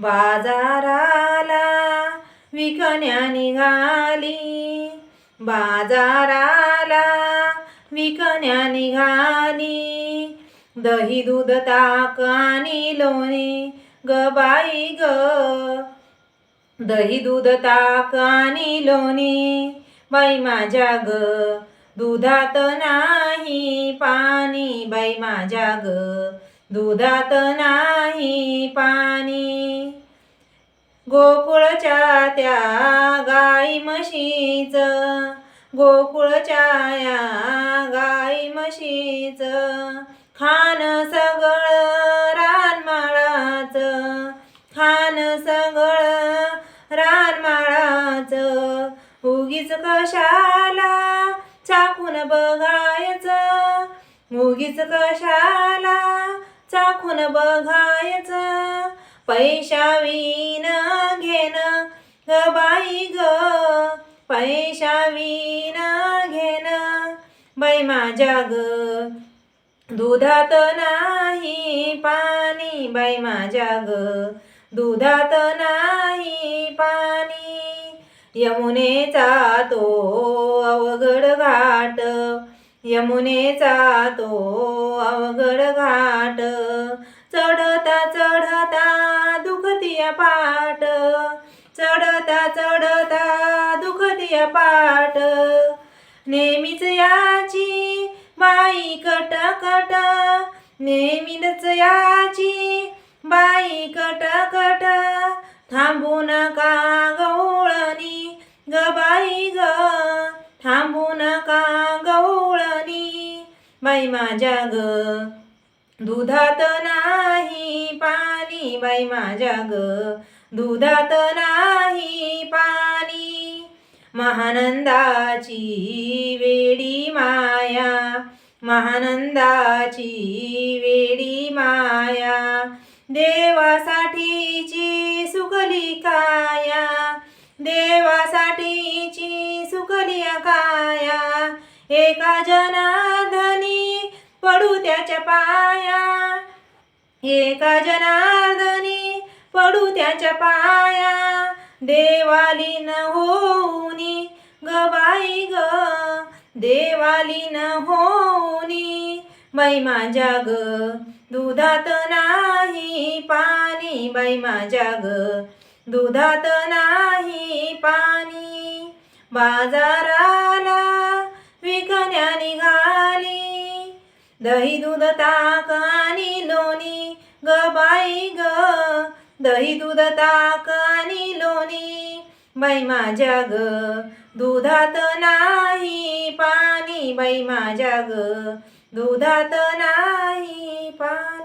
बाजाराला विकण्या निघाली. बाजाराला विकण्या निघाली. दही दूध ताक आणि लोणी ग बाई ग. दही दूध ताक आणि लोणी बाई माझ्या ग. दुधात नाही पाणी बाई माझ्या ग. दुधात नाही पाणी. गोकुळच्या त्या गाई म्हशीच. गोकुळच्या या गाई म्हशीच. खान सगळं रानमाळाच. खान सगळं रानमाळाच. उगीच कशाला चाकून बघायचं? उगीच कशाला चाकून बघायचं? पैशावीन घेन ग बाई ग. विना घेन बाई माझ्या ग. दुधात नाही पाणी. बाई माझ्या ग. दुधात नाही पाणी. यमुनेचा तो अवघड घाट. यमुनेचा तो अवघड घाट. चढता चढता दुखतिया पाट चढता चढता दुखतिया पाट नेहमीच याची बाई कट कट नेहमीच याची बाई कट कट थांबू नका गवळणी ग बाई ग थांबू नका गवळणी. बाई माझ्या ग दुधात नाही पाणी बाई माझ्या ग. दुधात नाही पाणी. महानंदाची वेडी माया महानंदाची वेडी माया. देवासाठीची सुकली काया देवासाठीची सुकली काया. एका जनाधनी पडू त्याच्या पाया. एका जनार्दनी पडू त्याच्या पाया. देवाली न होऊनी ग ग देवाली न होऊनी. बाई माझ्या ग दुधात नाही पाणी. बाई माझ्या ग दुधात नाही पाणी. बाजाराला विकण्या निघा दही दूध ताक आणि लोणी ग बाई ग. दही दूध ताक आणि लोणी बाई माझ्या ग. दुधात नाही पाणी बाई माझ्या ग. दुधात नाही पाणी.